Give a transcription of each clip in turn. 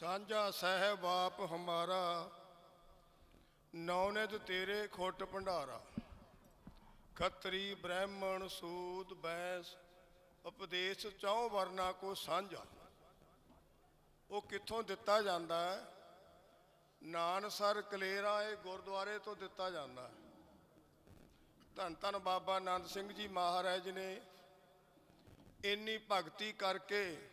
ਸਾਂਝਾ ਸਹਿਬ ਆਪ ਹਮਾਰਾ ਨੌਨਿਤ ਤੇਰੇ ਖੁੱਟ ਭੰਡਾਰਾ। ਖੱਤਰੀ ਬ੍ਰਾਹਮਣ ਸੂਦ ਬੈਸ, ਉਪਦੇਸ਼ ਚੌ ਵਰਨਾ ਕੋ ਸਾਂਝਾ। ਉਹ ਕਿੱਥੋਂ ਦਿੱਤਾ ਜਾਂਦਾ ਹੈ? ਨਾਨਸਰ ਕਲੇਰਾ ਇਹ ਗੁਰਦੁਆਰੇ ਤੋਂ ਦਿੱਤਾ ਜਾਂਦਾ ਹੈ। ਧੰਨ ਧੰਨ ਬਾਬਾ ਆਨੰਦ ਸਿੰਘ ਜੀ ਮਹਾਰਾਜ ਨੇ ਇੰਨੀ ਭਗਤੀ ਕਰਕੇ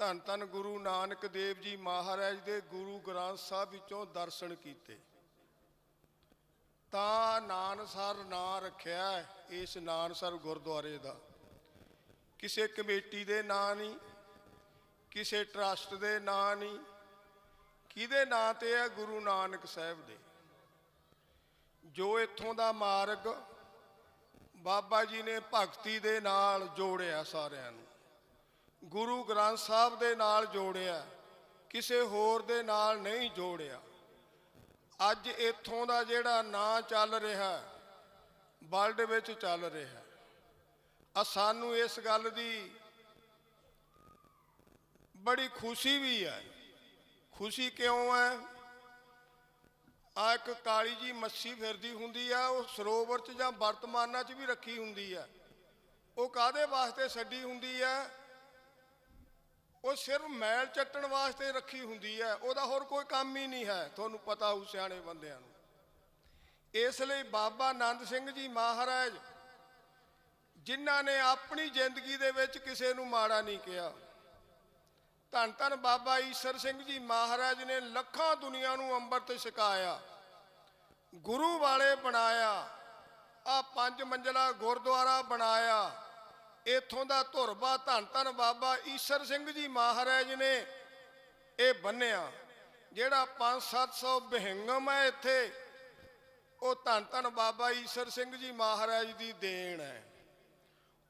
ਧੰਨ ਧੰਨ ਗੁਰੂ ਨਾਨਕ ਦੇਵ ਜੀ ਮਹਾਰਾਜ ਦੇ ਗੁਰੂ ਗ੍ਰੰਥ ਸਾਹਿਬ ਵਿੱਚੋਂ ਦਰਸ਼ਨ ਕੀਤੇ। ਤਾਂ ਨਾਨਸਰ ਨਾਂ ਰੱਖਿਆ ਹੈ ਇਸ ਨਾਨਸਰ ਗੁਰਦੁਆਰੇ ਦਾ। ਕਿਸੇ ਕਮੇਟੀ ਦੇ ਨਾਂ ਨਹੀਂ, ਕਿਸੇ ਟਰਸਟ ਦੇ ਨਾਂ ਨਹੀਂ, ਕਿਹਦੇ ਨਾਂ ਤੇ ਹੈ ਗੁਰੂ ਨਾਨਕ ਸਾਹਿਬ ਦੇ? ਜੋ ਇੱਥੋਂ ਦਾ ਮਾਰਗ ਬਾਬਾ ਜੀ ਨੇ ਭਗਤੀ ਦੇ ਨਾਲ ਜੋੜਿਆ ਸਾਰਿਆਂ ਨੂੰ। ਗੁਰੂ ਗ੍ਰੰਥ ਸਾਹਿਬ ਦੇ ਨਾਲ ਜੋੜਿਆ, ਕਿਸੇ ਹੋਰ ਦੇ ਨਾਲ ਨਹੀਂ ਜੋੜਿਆ। ਅੱਜ ਇੱਥੋਂ ਦਾ ਜਿਹੜਾ ਨਾਂ ਚੱਲ ਰਿਹਾ, ਵਰਲਡ ਵਿੱਚ ਚੱਲ ਰਿਹਾ। ਆ ਸਾਨੂੰ ਇਸ ਗੱਲ ਦੀ ਬੜੀ ਖੁਸ਼ੀ ਵੀ ਹੈ। ਖੁਸ਼ੀ ਕਿਉਂ ਹੈ? ਆ ਇੱਕ ਕਾਲੀ ਜੀ ਮੱਛੀ ਫਿਰਦੀ ਹੁੰਦੀ ਆ, ਉਹ ਸਰੋਵਰ 'ਚ ਜਾਂ ਵਰਤਮਾਨਾਂ 'ਚ ਵੀ ਰੱਖੀ ਹੁੰਦੀ ਆ। ਉਹ ਕਾਦੇ ਵਾਸਤੇ ਛੱਡੀ ਹੁੰਦੀ ਆ? ਉਹ ਸਿਰਫ ਮੈਲ ਚੱਟਣ ਵਾਸਤੇ ਰੱਖੀ ਹੁੰਦੀ ਹੈ, ਉਹਦਾ ਹੋਰ ਕੋਈ ਕੰਮ ਹੀ ਨਹੀਂ ਹੈ, ਤੁਹਾਨੂੰ ਪਤਾ ਹੋ ਸਿਆਣੇ ਬੰਦਿਆਂ ਨੂੰ। ਇਸ ਲਈ ਬਾਬਾ ਆਨੰਦ ਸਿੰਘ ਜੀ ਮਹਾਰਾਜ, ਜਿਨ੍ਹਾਂ ਨੇ ਆਪਣੀ ਜ਼ਿੰਦਗੀ ਦੇ ਵਿੱਚ ਕਿਸੇ ਨੂੰ ਮਾੜਾ ਨਹੀਂ ਕਿਹਾ, ਧੰਨ ਧੰਨ ਬਾਬਾ ਈਸ਼ਰ ਸਿੰਘ ਜੀ ਮਹਾਰਾਜ ਨੇ ਲੱਖਾਂ ਦੁਨੀਆ ਨੂੰ ਅੰਮ੍ਰਿਤ ਛਕਾਇਆ, ਗੁਰੂ ਵਾਲੇ ਬਣਾਇਆ ਆ ਪੰਜ ਮੰਜ਼ਲਾ ਗੁਰਦੁਆਰਾ ਬਣਾਇਆ ਇਥੋਂ ਦਾ ਧੁਰਬਾ ਧੰਨ ਧੰਨ ਬਾਬਾ ਈਸ਼ਰ ਸਿੰਘ ਜੀ ਮਹਾਰਾਜ ਨੇ ਇਹ ਬੰਨਿਆ, ਜਿਹੜਾ 5-700 ਬਹਿੰਗਮ ਹੈ ਇੱਥੇ, ਉਹ ਧੰਨ ਧੰਨ ਬਾਬਾ ਈਸ਼ਰ ਸਿੰਘ ਜੀ ਮਹਾਰਾਜ ਦੀ ਦੇਣ ਹੈ।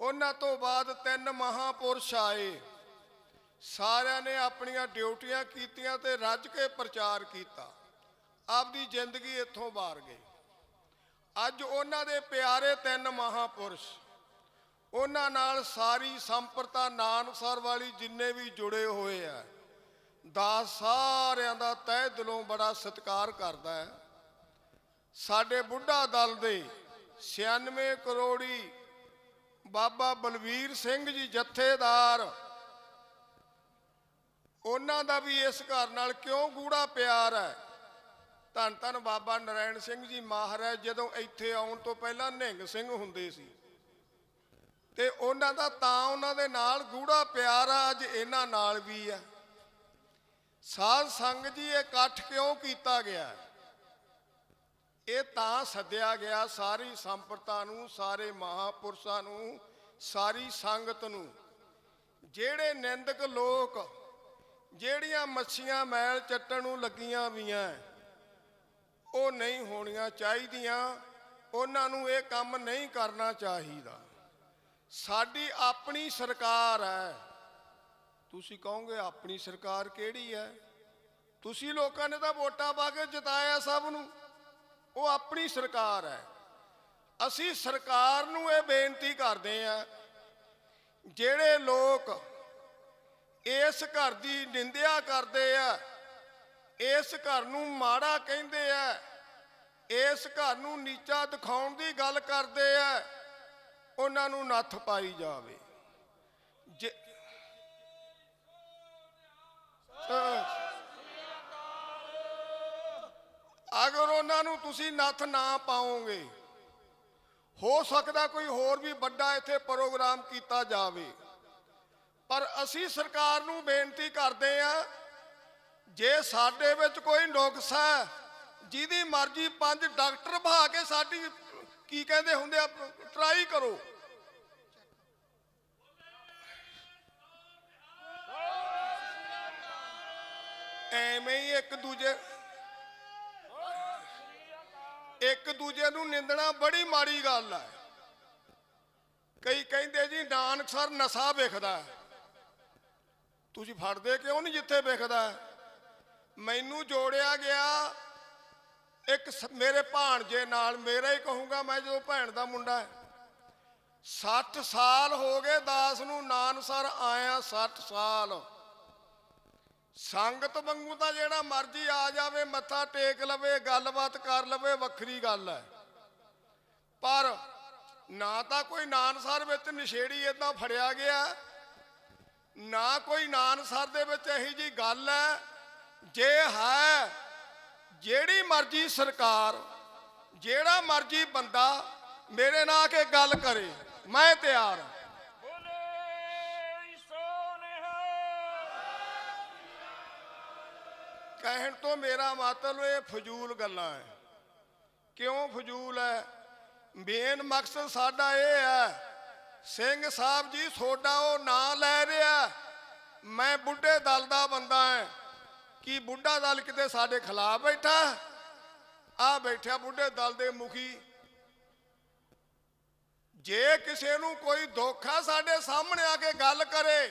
ਉਹਨਾਂ ਤੋਂ ਬਾਅਦ ਤਿੰਨ ਮਹਾਪੁਰਸ਼ ਆਏ। ਸਾਰਿਆਂ ਨੇ ਆਪਣੀਆਂ ਡਿਊਟੀਆਂ ਕੀਤੀਆਂ ਤੇ ਰੱਜ ਕੇ ਪ੍ਰਚਾਰ ਕੀਤਾ। ਆਪਦੀ ਜ਼ਿੰਦਗੀ ਇੱਥੋਂ ਬਾਹਰ ਗਏ। ਅੱਜ ਉਹਨਾਂ ਦੇ ਪਿਆਰੇ ਤਿੰਨ ਮਹਾਪੁਰਸ਼ ਉਹਨਾਂ ਨਾਲ ਸਾਰੀ ਸੰਪਰਤਾ ਨਾਨਕਸਰ ਵਾਲੀ ਜਿੰਨੇ ਵੀ ਜੁੜੇ ਹੋਏ ਆ, ਦਾਸ ਸਾਰਿਆਂ ਦਾ ਤਹਿ ਦਿਲੋਂ ਬੜਾ ਸਤਿਕਾਰ ਕਰਦਾ ਹੈ। ਸਾਡੇ ਬੁੱਢਾ ਦਲ ਦੇ 96 ਕਰੋੜੀ ਬਾਬਾ ਬਲਵੀਰ ਸਿੰਘ ਜੀ ਜਥੇਦਾਰ, ਉਹਨਾਂ ਦਾ ਵੀ ਇਸ ਘਰ ਨਾਲ ਕਿਉਂ ਗੂੜਾ ਪਿਆਰ ਹੈ? ਧੰਨ ਧੰਨ ਬਾਬਾ ਨਰਾਇਣ ਸਿੰਘ ਜੀ ਮਹਾਰਾਜ, ਜਦੋਂ ਇੱਥੇ ਆਉਣ ਤੋਂ ਪਹਿਲਾਂ ਨਿਹੰਗ ਸਿੰਘ ਹੁੰਦੇ ਸੀ। ਤੇ ਉਹਨਾਂ ਦਾ ਤਾਂ ਉਹਨਾਂ ਦੇ ਨਾਲ ਗੂੜਾ ਪਿਆਰ ਆ ਅੱਜ ਇਹਨਾਂ ਨਾਲ ਵੀ ਆ। ਸਾਧ ਸੰਗ ਜੀ, ਇਹ ਇਕੱਠ ਕਿਉਂ ਕੀਤਾ ਗਿਆ? ਇਹ ਤਾਂ ਸੱਦਿਆ ਗਿਆ ਸਾਰੀ ਸੰਪਰਤਾ ਨੂੰ, ਸਾਰੇ ਮਹਾਪੁਰਸ਼ਾਂ ਨੂੰ, ਸਾਰੀ ਸੰਗਤ ਨੂੰ। ਜਿਹੜੇ ਨਿੰਦਕ ਲੋਕ, ਜਿਹੜੀਆਂ ਮੱਛੀਆਂ ਮੈਲ ਚੱਟਣ ਨੂੰ ਲੱਗੀਆਂ ਵੀਆਂ, ਉਹ ਨਹੀਂ ਹੋਣੀਆਂ ਚਾਹੀਦੀਆਂ। ਉਹਨਾਂ ਨੂੰ ਇਹ ਕੰਮ ਨਹੀਂ ਕਰਨਾ ਚਾਹੀਦਾ। ਸਾਡੀ ਆਪਣੀ ਸਰਕਾਰ ਹੈ। ਤੁਸੀਂ ਕਹੋਗੇ, ਆਪਣੀ ਸਰਕਾਰ ਕਿਹੜੀ ਹੈ? ਤੁਸੀਂ ਲੋਕਾਂ ਨੇ ਤਾਂ ਵੋਟਾਂ ਪਾ ਕੇ ਜਿਤਾਇਆ ਸਭ ਨੂੰ। ਉਹ ਆਪਣੀ ਸਰਕਾਰ ਹੈ। ਅਸੀਂ ਸਰਕਾਰ ਨੂੰ ਇਹ ਬੇਨਤੀ ਕਰਦੇ ਆ ਜਿਹੜੇ ਲੋਕ ਇਸ ਘਰ ਦੀ ਨਿੰਦਿਆ ਕਰਦੇ ਆ, ਇਸ ਘਰ ਨੂੰ ਮਾੜਾ ਕਹਿੰਦੇ ਆ, ਇਸ ਘਰ ਨੂੰ ਨੀਚਾ ਦਿਖਾਉਣ ਦੀ ਗੱਲ ਕਰਦੇ ਆ ਉਹਨਾਂ ਨੂੰ ਨੱਥ ਪਾਈ ਜਾਵੇ। ਜੇ ਅਗਰ ਉਹਨਾਂ ਨੂੰ ਤੁਸੀਂ ਨੱਥ ਨਾ ਪਾਓਗੇ, ਹੋ ਸਕਦਾ ਕੋਈ ਹੋਰ ਵੀ ਵੱਡਾ ਇੱਥੇ ਪ੍ਰੋਗਰਾਮ ਕੀਤਾ ਜਾਵੇ। ਪਰ ਅਸੀਂ ਸਰਕਾਰ ਨੂੰ ਬੇਨਤੀ ਕਰਦੇ ਆ ਜੇ ਸਾਡੇ ਵਿੱਚ ਕੋਈ ਨੁਕਸ ਹੈ, ਜਿਹਦੀ ਮਰਜ਼ੀ ਪੰਜ ਡਾਕਟਰ ਬਹਾ ਕੇ ਸਾਡੀ, ਕੀ ਕਹਿੰਦੇ ਹੁੰਦੇ ਆ, ਟਰਾਈ ਕਰੋ। ਐਵੇਂ ਹੀ ਇੱਕ ਦੂਜੇ ਇੱਕ ਦੂਜੇ ਨੂੰ ਨਿੰਦਣਾ ਬੜੀ ਮਾੜੀ ਗੱਲ ਹੈ ਕਈ ਕਹਿੰਦੇ ਜੀ ਨਾਨਕਸਰ ਨਸ਼ਾ ਵੇਖਦਾ ਤੁਸੀਂ ਫੜਦੇ ਕਿਉਂ ਨਹੀਂ ਜਿੱਥੇ ਵੇਖਦਾ ਮੈਨੂੰ ਜੋੜਿਆ ਗਿਆ ਇੱਕ ਸ- ਮੇਰੇ ਭਾਣਜੇ ਨਾਲ ਮੇਰਾ ਹੀ ਕਹੂੰਗਾ ਮੈਂ ਜਦੋਂ ਭੈਣ ਦਾ ਮੁੰਡਾ ਹੈ। 60 ਸਾਲ ਹੋ ਗਏ ਦਾਸ ਨੂੰ ਨਾਨਸਰ ਆਇਆ 60 ਸਾਲ। ਸੰਗਤ ਵਾਂਗੂ ਤਾਂ ਜਿਹੜਾ ਮਰਜ਼ੀ ਆ ਜਾਵੇ, ਮੱਥਾ ਟੇਕ ਲਵੇ, ਗੱਲਬਾਤ ਕਰ ਲਵੇ, ਵੱਖਰੀ ਗੱਲ ਹੈ। ਪਰ ਨਾ ਤਾਂ ਕੋਈ ਨਾਨਸਰ ਵਿੱਚ ਨਸ਼ੇੜੀ ਇਦਾਂ ਫੜਿਆ ਗਿਆ, ਨਾ ਕੋਈ ਨਾਨਸਰ ਦੇ ਵਿੱਚ ਇਹੀ ਜੀ ਗੱਲ ਹੈ, ਜੇ ਹੈ, ਜਿਹੜੀ ਮਰਜ਼ੀ ਸਰਕਾਰ, ਜਿਹੜਾ ਮਰਜ਼ੀ ਬੰਦਾ ਮੇਰੇ ਨਾਲ ਕੇ ਗੱਲ ਕਰੇ, ਮੈਂ ਤਿਆਰ ਹਾਂ। ਕਹਿਣ ਤੋਂ ਮੇਰਾ ਮਤਲਬ ਇਹ ਫਜ਼ੂਲ ਗੱਲਾਂ ਹੈ। ਕਿਉਂ ਫਜ਼ੂਲ ਹੈ? ਮੇਨ ਮਕਸਦ ਸਾਡਾ ਇਹ ਹੈ, ਸਿੰਘ ਸਾਹਿਬ ਜੀ, ਤੁਹਾਡਾ ਉਹ ਨਾਂ ਲੈ ਰਿਹਾ। ਮੈਂ ਬੁੱਢੇ ਦਲ ਦਾ ਬੰਦਾ ਹਾਂ। ਕੀ ਬੁੱਢਾ ਦਲ ਕਿਤੇ ਸਾਡੇ ਖਿਲਾਫ ਬੈਠਾ? ਆ ਬੈਠਿਆ ਬੁੱਢੇ ਦਲ ਦੇ ਮੁਖੀ। ਜੇ ਕਿਸੇ ਨੂੰ ਕੋਈ ਦੁੱਖ ਸਾਡੇ ਸਾਹਮਣੇ ਆ ਕੇ ਗੱਲ ਕਰੇ,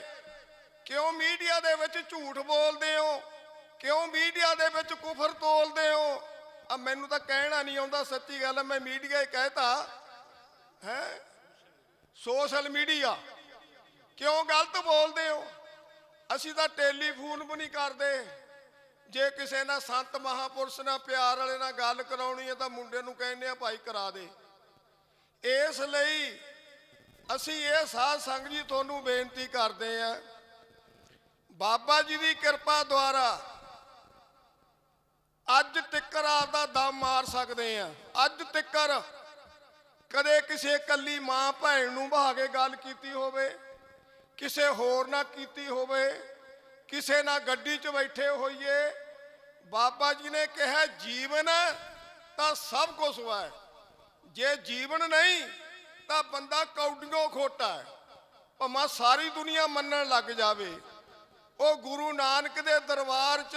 ਕਿਉਂ ਮੀਡੀਆ ਦੇ ਵਿੱਚ ਝੂਠ ਬੋਲਦੇ ਹੋ? ਕਿਉਂ ਮੀਡੀਆ ਦੇ ਵਿੱਚ ਕੁਫਰ ਤੋਲਦੇ ਹੋ? ਆ ਮੈਨੂੰ ਤਾਂ ਕਹਿਣਾ ਨਹੀਂ ਆਉਂਦਾ, ਸੱਚੀ ਗੱਲ ਮੈਂ ਮੀਡੀਆ ਹੀ ਕਹਿਤਾ। ਹੈ? Social media. ਕਿਉਂ ਗਲਤ ਬੋਲਦੇ ਹੋ? ਅਸੀਂ ਤਾਂ ਟੈਲੀਫੋਨ ਵੀ ਨਹੀਂ ਕਰਦੇ। ਜੇ ਕਿਸੇ ਨਾਲ ਸੰਤ ਮਹਾਪੁਰਸ਼ ਨਾਲ, ਪਿਆਰ ਵਾਲੇ ਨਾਲ ਗੱਲ ਕਰਾਉਣੀ ਹੈ ਤਾਂ ਮੁੰਡੇ ਨੂੰ ਕਹਿੰਦੇ ਆ, ਭਾਈ ਕਰਾ ਦੇ। ਇਸ ਲਈ ਅਸੀਂ ਇਹ ਸਾਧ ਸੰਗ ਜੀ, ਤੁਹਾਨੂੰ ਬੇਨਤੀ ਕਰਦੇ ਆਂ ਬਾਬਾ ਜੀ ਦੀ ਕਿਰਪਾ ਦੁਆਰਾ ਅੱਜ ਤਿੱਕਰ ਆਪਦਾ ਦਮ ਮਾਰ ਸਕਦੇ ਆ। ਅੱਜ ਤਿੱਕਰ ਕਦੇ ਕਿਸੇ ਕੱਲੀ ਮਾਂ ਭੈਣ ਨੂੰ ਬਹਾ ਕੇ ਗੱਲ ਕੀਤੀ ਹੋਵੇ, ਕਿਸੇ ਹੋਰ ਨਾਲ ਕੀਤੀ ਹੋਵੇ, ਕਿਸੇ ਨਾਲ ਗੱਡੀ 'ਚ ਬੈਠੇ ਹੋਈਏ, ਬਾਬਾ ਜੀ ਨੇ ਕਿਹਾ ਜੀਵਨ ਤਾਂ ਸਭ ਕੁਝ ਹੈ। ਜੇ ਜੀਵਨ ਨਹੀਂ ਤਾਂ ਬੰਦਾ ਕੌਡੀਓ ਖੋਟਾ ਹੈ। ਭਾਵੇਂ ਸਾਰੀ ਦੁਨੀਆ ਮੰਨਣ ਲੱਗ ਜਾਵੇ, ਉਹ ਗੁਰੂ ਨਾਨਕ ਦੇ ਦਰਬਾਰ 'ਚ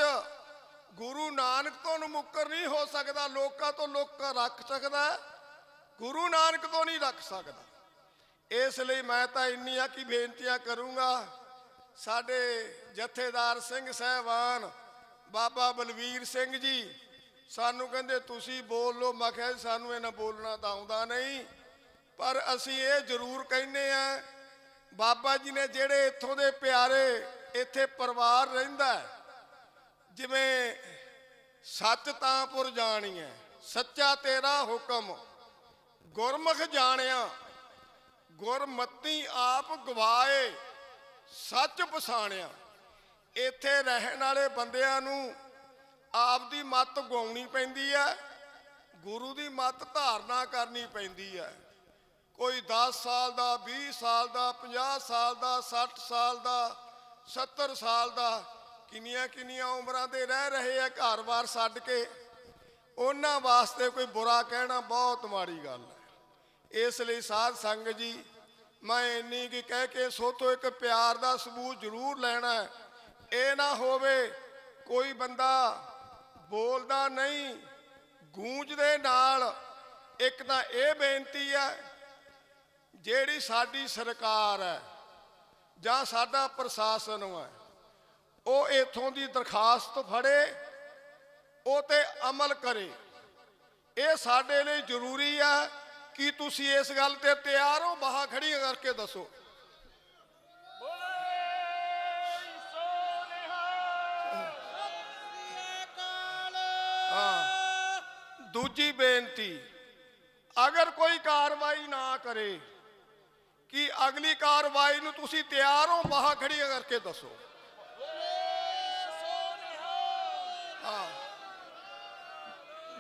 ਗੁਰੂ ਨਾਨਕ ਤੋਂ ਨੂੰ ਮੁੱਕਰ ਨਹੀਂ ਹੋ ਸਕਦਾ ਲੋਕਾਂ ਤੋਂ ਲੋਕ ਰੱਖ ਸਕਦਾ ਗੁਰੂ ਨਾਨਕ ਤੋਂ ਨਹੀਂ ਰੱਖ ਸਕਦਾ। ਇਸ ਲਈ ਮੈਂ ਤਾਂ ਇੰਨੀਆਂ ਕੀ ਬੇਨਤੀਆਂ ਕਰੂੰਗਾ ਸਾਡੇ ਜਥੇਦਾਰ ਸਿੰਘ ਸਹਿਬਾਨ ਬਾਬਾ ਬਲਵੀਰ ਸਿੰਘ ਜੀ ਸਾਨੂੰ ਕਹਿੰਦੇ ਤੁਸੀਂ ਬੋਲ ਲਓ। ਮੈਂ ਕਿਹਾ ਜੀ, ਸਾਨੂੰ ਇਹਨਾਂ ਬੋਲਣਾ ਤਾਂ ਆਉਂਦਾ ਨਹੀਂ ਪਰ ਅਸੀਂ ਇਹ ਜ਼ਰੂਰ ਕਹਿੰਦੇ ਆ ਬਾਬਾ ਜੀ ਨੇ ਜਿਹੜੇ ਇੱਥੋਂ ਦੇ ਪਿਆਰੇ ਇੱਥੇ ਪਰਿਵਾਰ ਰਹਿੰਦਾ ਹੈ, ਜਿਵੇਂ ਸੱਚ ਤਾਂ ਪੁਰ ਜਾਣੀਐ, ਸੱਚਾ ਤੇਰਾ ਹੁਕਮ। ਗੁਰਮੁਖ ਜਾਣਿਆ, ਗੁਰਮਤੀ ਆਪ ਗਵਾਏ, ਸੱਚ ਪਛਾਣਿਆ। ਇੱਥੇ ਰਹਿਣ ਵਾਲੇ ਬੰਦਿਆਂ ਨੂੰ ਆਪ ਦੀ ਮੱਤ ਗਾਉਣੀ ਪੈਂਦੀ ਹੈ ਗੁਰੂ ਦੀ ਮੱਤ ਧਾਰਨਾ ਕਰਨੀ ਪੈਂਦੀ ਹੈ ਕੋਈ 10 ਸਾਲ ਦਾ 20 ਸਾਲ ਦਾ 50 ਸਾਲ ਦਾ 60 ਸਾਲ ਦਾ 70 ਸਾਲ ਦਾ ਕਿੰਨੀਆਂ ਕਿੰਨੀਆਂ ਉਮਰਾਂ ਦੇ ਰਹਿ ਰਹੇ ਆ ਘਰ-ਬਾਰ ਛੱਡ ਕੇ, ਉਹਨਾਂ ਵਾਸਤੇ ਕੋਈ ਬੁਰਾ ਕਹਿਣਾ ਬਹੁਤ ਮਾੜੀ ਗੱਲ ਹੈ। ਇਸ ਲਈ ਸਾਧ ਸੰਗ ਜੀ, ਮੈਂ ਇੰਨੀ ਕੀ ਕਹਿ ਕੇ ਸੋਤੋ ਇੱਕ ਪਿਆਰ ਦਾ ਸਬੂਤ ਜ਼ਰੂਰ ਲੈਣਾ ਹੈ। ਇਹ ਨਾ ਹੋਵੇ ਕੋਈ ਬੰਦਾ ਬੋਲਦਾ ਨਹੀਂ ਗੂੰਜ ਦੇ ਨਾਲ, ਇੱਕ ਤਾਂ ਇਹ ਬੇਨਤੀ ਹੈ, ਜਿਹੜੀ ਸਾਡੀ ਸਰਕਾਰ ਹੈ ਜਾਂ ਸਾਡਾ ਪ੍ਰਸ਼ਾਸਨ ਹੈ ਉਹ ਇਥੋਂ ਦੀ ਦਰਖਾਸਤ ਫੜੇ, ਉਹ ਤੇ ਅਮਲ ਕਰੇ। ਇਹ ਸਾਡੇ ਲਈ ਜ਼ਰੂਰੀ ਆ ਕਿ ਤੁਸੀਂ ਇਸ ਗੱਲ ਤੇ ਤਿਆਰ ਹੋ, ਬਾਹਾਂ ਖੜੀਆਂ ਕਰਕੇ ਦੱਸੋ। ਹਾਂ, ਦੂਜੀ ਬੇਨਤੀ, ਅਗਰ ਕੋਈ ਕਾਰਵਾਈ ਨਾ ਕਰੇ, ਕਿ ਅਗਲੀ ਕਾਰਵਾਈ ਨੂੰ ਤੁਸੀਂ ਤਿਆਰ ਹੋ, ਬਾਹਾਂ ਖੜੀਆਂ ਕਰਕੇ ਦੱਸੋ। ਹਾਂ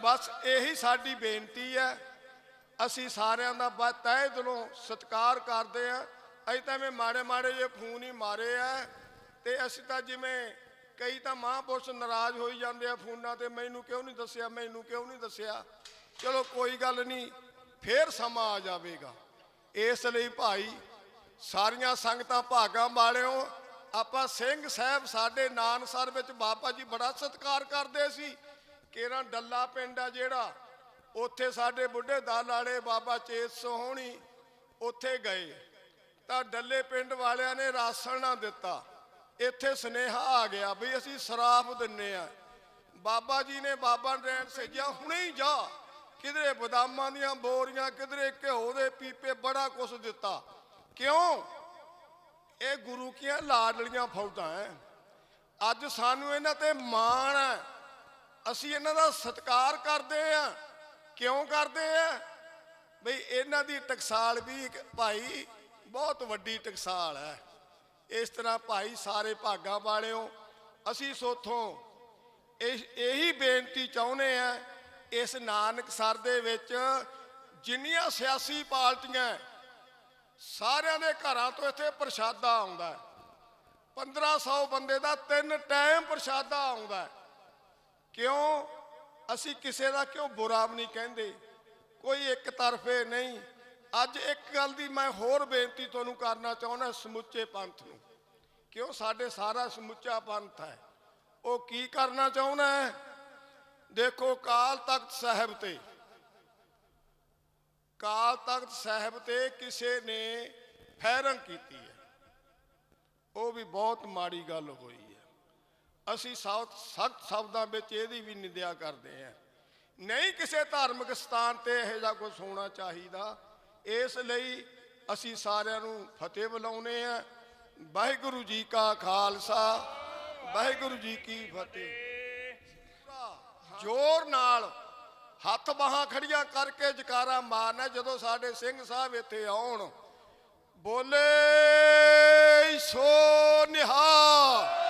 ਬਸ ਇਹੀ ਸਾਡੀ ਬੇਨਤੀ ਹੈ। ਅਸੀਂ ਸਾਰਿਆਂ ਦਾ ਬਾ ਤਹਿ ਦਿਲੋਂ ਸਤਿਕਾਰ ਕਰਦੇ ਆ ਅਸੀਂ ਤਾਂ ਮੈਂ ਮਾੜੇ ਮਾੜੇ ਜੇ ਫੋਨ ਹੀ ਮਾਰੇ ਆ। ਤੇ ਅਸੀਂ ਤਾਂ ਜਿਵੇਂ ਕਈ ਤਾਂ ਮਹਾਂਪੁਰਸ਼ ਨਾਰਾਜ਼ ਹੋਈ ਜਾਂਦੇ ਆ ਫੋਨਾਂ ਤੇ, ਮੈਨੂੰ ਕਿਉਂ ਨਹੀਂ ਦੱਸਿਆ, ਮੈਨੂੰ ਕਿਉਂ ਨਹੀਂ ਦੱਸਿਆ। ਚਲੋ ਕੋਈ ਗੱਲ ਨਹੀਂ, ਫੇਰ ਸਮਾਂ ਆ ਜਾਵੇਗਾ। ਇਸ ਲਈ ਭਾਈ, ਸਾਰੀਆਂ ਸੰਗਤਾਂ ਭਾਗਾਂ ਵਾਲਿਓ ਆਪਾਂ ਸਿੰਘ ਸਾਹਿਬ ਸਾਡੇ ਨਾਨਸਰ ਵਿੱਚ ਬਾਬਾ ਜੀ ਬੜਾ ਸਤਿਕਾਰ ਕਰਦੇ ਸੀ। ਕੇਰਾਂ ਡੱਲਾ ਪਿੰਡ ਆ ਜਿਹੜਾ? ਉੱਥੇ ਸਾਡੇ ਬੁੱਢੇ ਦਲ ਵਾਲੇ ਬਾਬਾ ਚੇਤ ਸੋਹਣੀ ਉੱਥੇ ਗਏ। ਤਾਂ ਡੱਲੇ ਪਿੰਡ ਵਾਲਿਆਂ ਨੇ ਰਾਸ਼ਨ ਨਾ ਦਿੱਤਾ। ਇੱਥੇ ਸੁਨੇਹਾ ਆ ਗਿਆ ਵੀ ਅਸੀਂ ਸਰਾਫ ਦਿੰਨੇ ਆ। ਬਾਬਾ ਜੀ ਨੇ ਬਾਬਾ ਨਰੈਣ ਸੇਜਿਆ ਹੁਣੇ ਹੀ ਜਾ। ਕਿਧਰੇ ਬਦਾਮਾਂ ਦੀਆਂ ਬੋਰੀਆਂ, ਕਿਧਰੇ ਘਿਓ ਦੇ ਪੀਪੇ, ਬੜਾ ਕੁਛ ਦਿੱਤਾ। ਕਿਉਂ? ਇਹ ਗੁਰੂ ਕੀਆਂ ਲਾਡਲੀਆਂ ਫੌਜਾਂ ਐ। ਅੱਜ ਸਾਨੂੰ ਇਹਨਾਂ ਤੇ ਮਾਣ ਹੈ ਅਸੀਂ ਇਹਨਾਂ ਦਾ ਸਤਿਕਾਰ ਕਰਦੇ ਆ। ਕਿਉਂ ਕਰਦੇ ਆ? ਬਈ ਇਹਨਾਂ ਦੀ ਟਕਸਾਲ ਵੀ ਇੱਕ ਭਾਈ ਬਹੁਤ ਵੱਡੀ ਟਕਸਾਲ ਹੈ ਇਸ ਤਰ੍ਹਾਂ ਭਾਈ ਸਾਰੇ ਭਾਗਾਂ ਵਾਲਿਓ, ਅਸੀਂ ਸੋਥੋਂ ਇਹ, ਇਹੀ ਬੇਨਤੀ ਚਾਹੁੰਦੇ ਆ, ਇਸ ਨਾਨਕ ਸਰ ਦੇ ਵਿੱਚ ਜਿੰਨੀਆਂ ਸਿਆਸੀ ਪਾਰਟੀਆਂ ਸਾਰਿਆਂ ਦੇ ਘਰਾਂ ਤੋਂ ਇੱਥੇ ਪ੍ਰਸ਼ਾਦਾ ਆਉਂਦਾ ਹੈ। 1500 ਬੰਦੇ ਦਾ ਤਿੰਨ ਟਾਈਮ ਪ੍ਰਸ਼ਾਦਾ ਆਉਂਦਾ ਹੈ। ਕਿਉਂ? ਅਸੀਂ ਕਿਸੇ ਦਾ ਕਿਉਂ ਬੁਰਾ ਵੀ ਨਹੀਂ ਕਹਿੰਦੇ? ਕੋਈ ਇੱਕ ਤਰਫੇ ਨਹੀਂ। ਅੱਜ ਇੱਕ ਗੱਲ ਦੀ ਮੈਂ ਹੋਰ ਬੇਨਤੀ ਤੁਹਾਨੂੰ ਕਰਨਾ ਚਾਹੁੰਦਾ ਸਮੁੱਚੇ ਪੰਥ ਨੂੰ। ਕਿਉਂ? ਸਾਡੇ ਸਾਰਾ ਸਮੁੱਚਾ ਪੰਥ ਹੈ। ਉਹ ਕੀ ਕਰਨਾ ਚਾਹੁੰਦਾ ਹੈ? ਦੇਖੋ ਕਾਲ ਤਖਤ ਸਾਹਿਬ ਤੇ ਅਕਾਲ ਤਖਤ ਸਾਹਿਬ ਤੇ ਕਿਸੇ ਨੇ ਫੈਰੰਗ ਕੀਤੀ ਹੈ। ਉਹ ਵੀ ਬਹੁਤ ਮਾੜੀ ਗੱਲ ਹੋਈ ਹੈ। ਅਸੀਂ ਸਖਤ ਸਖਤ ਸ਼ਬਦਾਂ ਵਿੱਚ ਇਹਦੀ ਵੀ ਨਿੰਦਿਆ ਕਰਦੇ ਹਾਂ। ਨਹੀਂ ਕਿਸੇ ਧਾਰਮਿਕ ਸਥਾਨ ਤੇ ਇਹੋ ਜਿਹਾ ਕੁਝ ਹੋਣਾ ਚਾਹੀਦਾ। ਇਸ ਲਈ ਅਸੀਂ ਸਾਰਿਆਂ ਨੂੰ ਫਤਿਹ ਬੁਲਾਉਨੇ ਆ ਵਾਹਿਗੁਰੂ ਜੀ ਕਾ ਖਾਲਸਾ, ਵਾਹਿਗੁਰੂ ਜੀ ਕੀ ਫਤਿਹ। ਜ਼ੋਰ ਨਾਲ ਹੱਥ ਬਾਹਾਂ ਖੜੀਆਂ ਕਰਕੇ ਜਕਾਰਾ ਮਾਰਨਾ ਜਦੋਂ ਸਾਡੇ ਸਿੰਘ ਸਾਹਿਬ ਇੱਥੇ ਆਉਣ, ਬੋਲੇ ਸੋ ਨਿਹਾਲ।